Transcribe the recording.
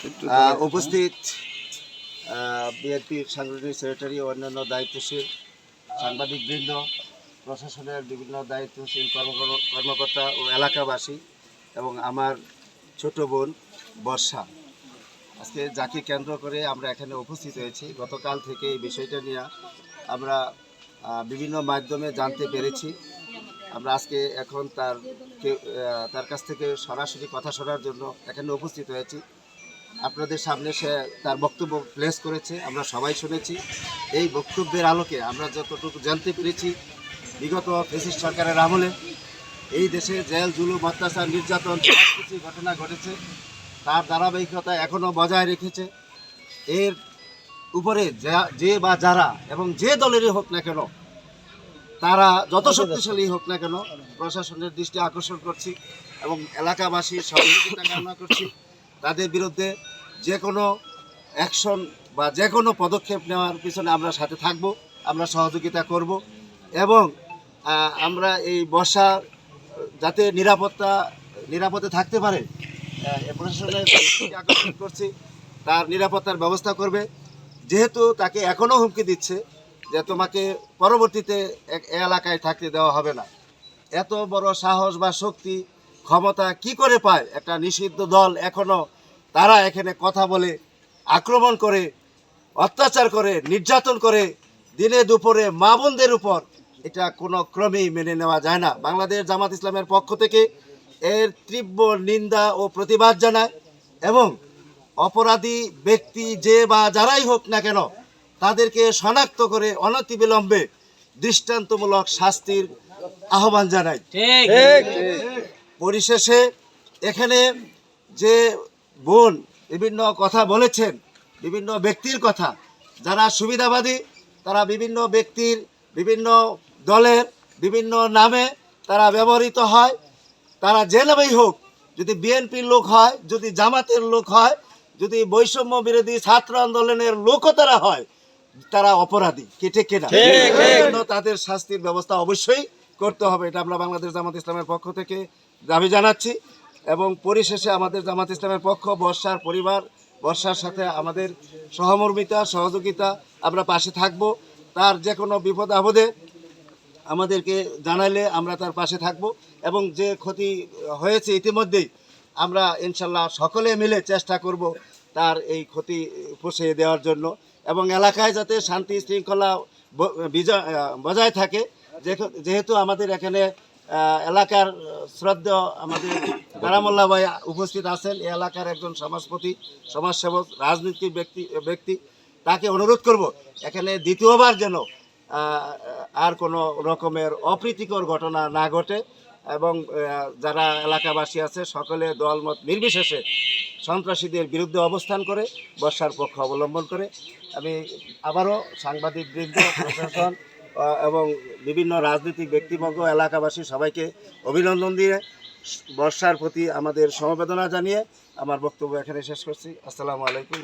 আহ, উপস্থিত বিএনপির সাংগঠনিক সেক্রেটারি ও অন্যান্য দায়িত্বশীল সাংবাদিকবৃন্দ প্রশাসনের বিভিন্ন দায়িত্বশীল কর্মকর- কর্মকর্তা ও এলাকাবাসী এবং আমার ছোট বোন বর্ষা। আজকে যাকে কেন্দ্র করে আমরা এখানে উপস্থিত হয়েছি গতকাল থেকে এই বিষয়টা নিয়ে আমরা বিভিন্ন মাধ্যমে জানতে পেরেছি। আমরা আজকে এখন তার তার কাছ থেকে সরাসরি কথা শোনার জন্য এখানে উপস্থিত হয়েছি। আপনাদের সামনে সে তার বক্তব্য প্লেস করেছে, আমরা সবাই শুনেছি। এই বক্তব্যের আলোকে আমরা যতটুকু জানতে পেরেছি, বিগত ফেসিস সরকারের আমলে এই দেশে জেল, জুলুম, অত্যাচার, নির্যাতন কিছু ঘটনা ঘটেছে। তার ধারাবাহিকতা এখনও বজায় রেখেছে। এর উপরে যা- যে বা যারা এবং যে দলেরই হোক না কেন, তারা যত শক্তিশালী হোক না কেন প্রশাসনের দৃষ্টি আকর্ষণ করছি এবং এলাকাবাসীর সহযোগিতা কামনা করছি। তাদের বিরুদ্ধে যে কোনো অ্যাকশন বা যে কোনো পদক্ষেপ নেওয়ার পিছনে আমরা সাথে থাকব, আমরা সহযোগিতা করব এবং আমরা এই বর্ষা, যাতে নিরাপত্তা, নিরাপদে থাকতে পারে প্রশাসনের আকর্ষণ করছি, তার নিরাপত্তার ব্যবস্থা করবে। যেহেতু তাকে এখনও হুমকি দিচ্ছে যে তোমাকে পরবর্তীতে এক এলাকায় থাকতে দেওয়া হবে না। এত বড় সাহস বা শক্তি ক্ষমতা কি করে পায়? একটা নিষিদ্ধ দল এখনও তারা এখানে কথা বলে, আক্রমণ করে, অত্যাচার করে, নির্যাতন করে, দিনে দুপুরে মা বোনদের উপর এটা কোনো ক্রমেই মেনে নেওয়া যায় না। বাংলাদেশ জামাত ইসলামের পক্ষ থেকে এর তীব্র নিন্দা ও প্রতিবাদ জানায় এবং অপরাধী ব্যক্তি যে বা যারাই হোক না কেন তাদেরকে শনাক্ত করে অনতিবিলম্বে দৃষ্টান্তমূলক শাস্তির আহ্বান জানাই পরিশেষে এখানে যে বোন বিভিন্ন কথা বলেছেন বিভিন্ন ব্যক্তির কথা যারা সুবিধাবাদী তারা বিভিন্ন ব্যক্তির বিভিন্ন দলের বিভিন্ন নামে তারা ব্যবহৃত হয়। তারা যে নামেই হোক যদি বিএনপির লোক হয় যদি জামাতের লোক হয় যদি বৈষম্য বিরোধী ছাত্র আন্দোলনের লোকও তারা হয় তারা অপরাধী কেটে কিনা। তাদের শাস্তির ব্যবস্থা অবশ্যই করতে হবে, এটা আমরা বাংলাদেশ জামাত ইসলামের পক্ষ থেকে দাবি জানাচ্ছি। এবং পরিশেষে আমাদের জামাত ইসলামের পক্ষ, বর্ষার পরিবার, বর্ষার সাথে আমাদের সহমর্মিতা, সহযোগিতা, আমরা পাশে থাকব। তার যে কোনো বিপদ আপদে আমাদেরকে জানালে আমরা তার পাশে থাকব। এবং যে ক্ষতি হয়েছে ইতিমধ্যেই আমরা ইনশাল্লাহ সকলে মিলে চেষ্টা করব তার এই ক্ষতি পুষিয়ে দেওয়ার জন্য। এবং এলাকায় যাতে শান্তি শৃঙ্খলা বিজয় থাকে যেহেতু আমাদের এখানে এলাকার শ্রদ্ধা আমাদের কারামুল্লা ভাই উপস্থিত আছেন, এই এলাকার একজন সমাজপতি, সমাজসেবক রাজনীতিক ব্যক্তি ব্যক্তি, তাকে অনুরোধ করব, এখানে দ্বিতীয়বার যেন আর কোনো রকমের অপ্রীতিকর ঘটনা না ঘটে এবং যারা এলাকাবাসী আছে, সকলে দলমত নির্বিশেষে সন্ত্রাসীদের বিরুদ্ধে অবস্থান করে, বর্ষার পক্ষ অবলম্বন করে। আমি আবারও সাংবাদিক বৃন্দ প্রশাসন এবং বিভিন্ন রাজনৈতিক ব্যক্তিবর্গ, এলাকাবাসী সবাইকে অভিনন্দন দিয়ে বর্ষার প্রতি আমাদের সমবেদনা জানিয়ে আমার বক্তব্য এখানে শেষ করছি আসসালামু আলাইকুম।